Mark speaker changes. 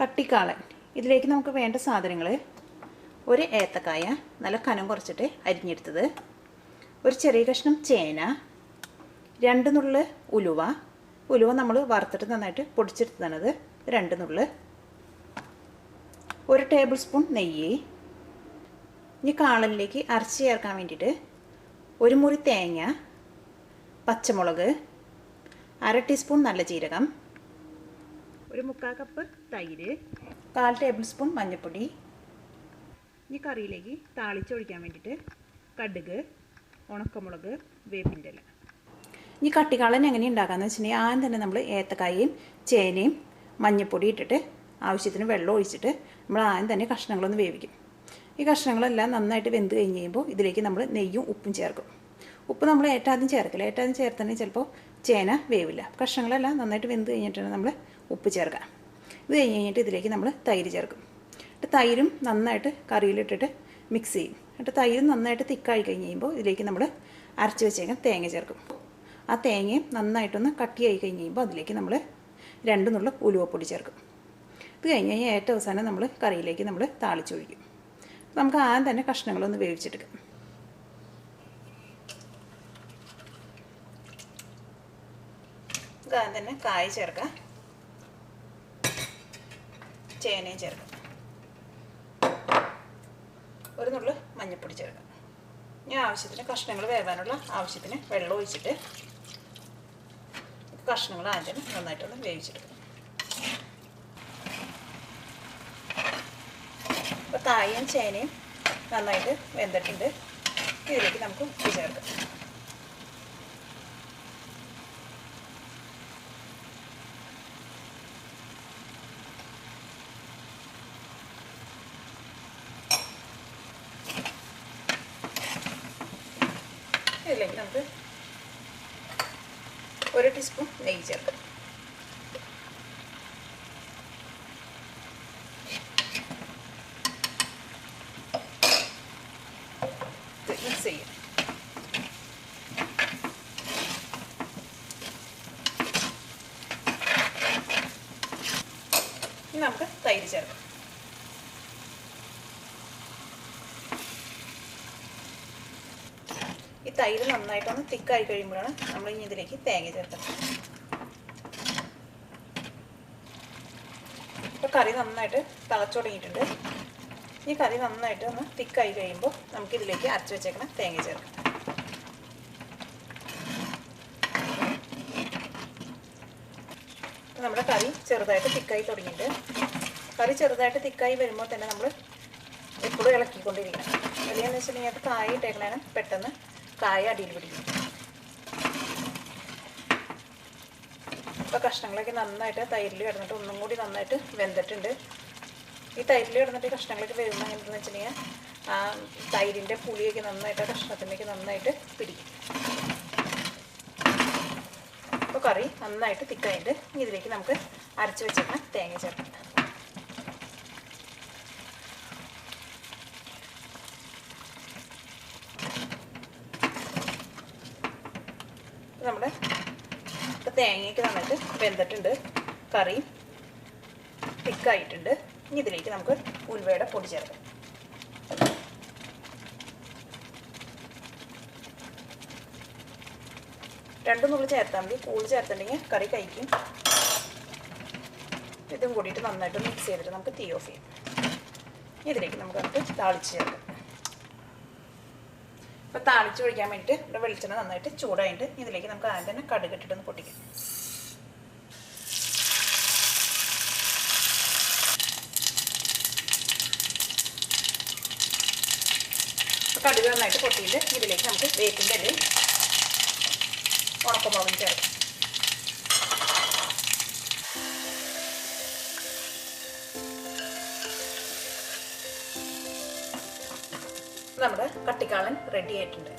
Speaker 1: കട്ടിക്കാളൻ. ഇതിലേക്ക് നമുക്ക് വേണ്ട സാധനങ്ങൾ ഒരു ഏത്തക്കായ നല്ല കനം കുറച്ചിട്ട് അരിഞ്ഞെടുത്തത്. ഒരു ചെറിയ കഷ്ണം ചേന രണ്ട് നുള്ള് ഉലുവ. ഉലുവ നമ്മൾ വറുത്തിട്ട് നന്നായിട്ട് പൊടിച്ചെടുത്തതാണത് രണ്ട് നുള്ള്. ഒരു ടേബിൾ സ്പൂൺ നെയ്യ്. ഇനി കാളനിലേക്ക് അരച്ച് ചേർക്കാൻ വേണ്ടിയിട്ട് ഒരു മുറി തേങ്ങ പച്ചമുളക് അര ടീസ്പൂൺ നല്ല ജീരകം ഒരു മുക്കാൽ കപ്പ് തൈര് കാൽ ടേബിൾ സ്പൂൺ മഞ്ഞൾപ്പൊടി ഇനി കറിയിലേക്ക് താളിച്ചൊഴിക്കാൻ വേണ്ടിയിട്ട് കടുക് ഉണക്കമുളക് വേപ്പിന്റെ ഇല. ഇനി കട്ടിക്കാളൻ എങ്ങനെ ഉണ്ടാക്കാന്ന് വെച്ചിട്ടുണ്ടെങ്കിൽ ആദ്യം തന്നെ നമ്മൾ ഏത്തക്കായയും ചേനയും മഞ്ഞൾപ്പൊടി ഇട്ടിട്ട് ആവശ്യത്തിന് വെള്ളം ഒഴിച്ചിട്ട് നമ്മൾ ആദ്യം തന്നെ കഷ്ണങ്ങളൊന്ന് വേവിക്കും. ഈ കഷ്ണങ്ങളെല്ലാം നന്നായിട്ട് വെന്ത് കഴിഞ്ഞ് കഴിയുമ്പോൾ ഇതിലേക്ക് നമ്മൾ നെയ്യും ഉപ്പും ചേർക്കും. ഉപ്പ് നമ്മൾ ഏറ്റാദ്യം ചേർക്കില്ല ഏറ്റാദ്യം ചേർത്തണെങ്കിൽ ചിലപ്പോൾ ചേന വേവില്ല. കഷ്ണങ്ങളെല്ലാം നന്നായിട്ട് വെന്ത് കഴിഞ്ഞിട്ടാണ് നമ്മൾ ഉപ്പ് ചേർക്കുക. ഇത് കഴിഞ്ഞ് കഴിഞ്ഞിട്ട് ഇതിലേക്ക് നമ്മൾ തൈര് ചേർക്കും. എന്നിട്ട് തൈരും നന്നായിട്ട് കറിയിലിട്ടിട്ട് മിക്സ് ചെയ്യും. എന്നിട്ട് തൈരും നന്നായിട്ട് തിക്കായി കഴിഞ്ഞ് കഴിയുമ്പോൾ ഇതിലേക്ക് നമ്മൾ അരച്ച് വെച്ചേക്കാൻ തേങ്ങ ചേർക്കും. ആ തേങ്ങയും നന്നായിട്ടൊന്ന് കട്ടിയായി കഴിഞ്ഞ് കഴിയുമ്പോൾ അതിലേക്ക് നമ്മൾ രണ്ട് നുള്ള ഉലുവപ്പൊടി ചേർക്കും. ഇത് കഴിഞ്ഞ് കഴിഞ്ഞാൽ ഏറ്റവും അവസാനം നമ്മൾ കറിയിലേക്ക് നമ്മൾ താളിച്ചൊഴിക്കും നമുക്ക് ആദ്യം തന്നെ കഷ്ണങ്ങളൊന്ന് വേവിച്ചെടുക്കാം. ആദ്യം തന്നെ കായ ചേർക്കാം. ചേനയും ചേർക്കാം. ഒരു നുള്ളു മഞ്ഞൾപ്പൊടി ചേർക്കാം. ഇനി ആവശ്യത്തിന് കഷ്ണങ്ങൾ വേവാനുള്ള ആവശ്യത്തിന് വെള്ളം ഒഴിച്ചിട്ട് കഷ്ണങ്ങൾ ആദ്യം നന്നായിട്ടൊന്ന് വേവിച്ചെടുക്കാം. അപ്പോൾ ചേനയും നന്നായിട്ട് വെന്തിട്ടുണ്ട്. ഇതിലേക്ക് നമുക്ക് ഉപ്പ് ചേർക്കാം ഇതിലേക്ക് നമുക്ക് ഒരു ടീസ്പൂൺ നെയ്യ് ചേർക്കാം. നമുക്ക് തൈര് ചേർക്കാം. തൈര് നന്നായിട്ടൊന്ന് തിക്കായി കഴിയുമ്പോഴാണ് നമ്മൾ ഇനി ഇതിലേക്ക് തേങ്ങ ചേർക്കുന്നത്. ഇപ്പോൾ കറി നന്നായിട്ട് തിളച്ചു തുടങ്ങിയിട്ടുണ്ട്. ഈ കറി നന്നായിട്ട് ഒന്ന് തിക്കായി കഴിയുമ്പോൾ നമുക്ക് ഇതിലേക്ക് അരച്ചു വെച്ചേക്കണം തേങ്ങ ചേർക്കാം. നമ്മുടെ കറി ചെറുതായിട്ട് തിക്കായി തുടങ്ങിയിട്ട് കറി ചെറുതായിട്ട് തിക്കായി വരുമ്പോൾ തന്നെ നമ്മൾ എപ്പോഴും ഇളക്കിക്കൊണ്ടിരിക്കണം. വലിയെന്ന് വെച്ചിട്ടുണ്ടെങ്കിൽ അത് കായ ഇട്ടേക്കണേന് പെട്ടെന്ന് കായ അടിയിൽ പിടിക്കും. ഇപ്പോൾ കഷ്ണങ്ങളൊക്കെ നന്നായിട്ട് തൈരിൽ കിടന്നിട്ട് ഒന്നും കൂടി നന്നായിട്ട് വെന്തിട്ടുണ്ട്. ഈ തൈരിൽ കിടന്നിട്ട് കഷ്ണങ്ങളൊക്കെ വരുമ്പോൾ എന്താണെന്ന് വെച്ചിട്ടുണ്ടെങ്കിൽ ആ തൈരിന്റെ പുളിയൊക്കെ നന്നായിട്ട് കഷ്ണത്തിലേക്ക് നന്നായിട്ട് പിടിക്കും. അപ്പോൾ കറി നന്നായിട്ട് തിക്കായിട്ട് ഇതിലേക്ക് നമുക്ക് അരച്ച് വെച്ചേക്കണം തേങ്ങ ചേർക്കാം. നമ്മുടെ ഇപ്പോൾ തേങ്ങയൊക്കെ നന്നായിട്ട് വെന്തിട്ടുണ്ട്. കറി തിക്കായിട്ടുണ്ട്. ഇനി ഇതിലേക്ക് നമുക്ക് ഉൽവയുടെ പൊടി ചേർക്കാം. രണ്ടും നുള്ളി ചേർത്താൽ മതി. കൂടുതൽ ചേർത്തിട്ടുണ്ടെങ്കിൽ കറി കഴിക്കും. ഇതും കൂടിയിട്ട് നന്നായിട്ട് മിക്സ് ചെയ്തിട്ട് നമുക്ക് തീ ഓഫ് ചെയ്യാം. ഇതിലേക്ക് നമുക്ക് അടുത്ത് താളിച്ച് ചേർക്കാം. ഇപ്പോൾ താളിച്ച് ഒഴിക്കാൻ വേണ്ടിയിട്ട് ഇവിടെ വെളിച്ചെണ്ണ നന്നായിട്ട് ചൂടായിട്ട് ഇതിലേക്ക് നമുക്ക് ആദ്യം തന്നെ കടുക് ഇട്ടിട്ടൊന്ന് പൊട്ടിക്കാം. അപ്പോൾ കടുക് നന്നായിട്ട് പൊട്ടിയിട്ട് ഇതിലേക്ക് നമുക്ക് വേപ്പിന്റെ ഇലയും ഉണക്കമുളകും ചേർക്കാം. നമ്മുടെ കട്ടിക്കാളൻ റെഡി ആയിട്ടുണ്ട്.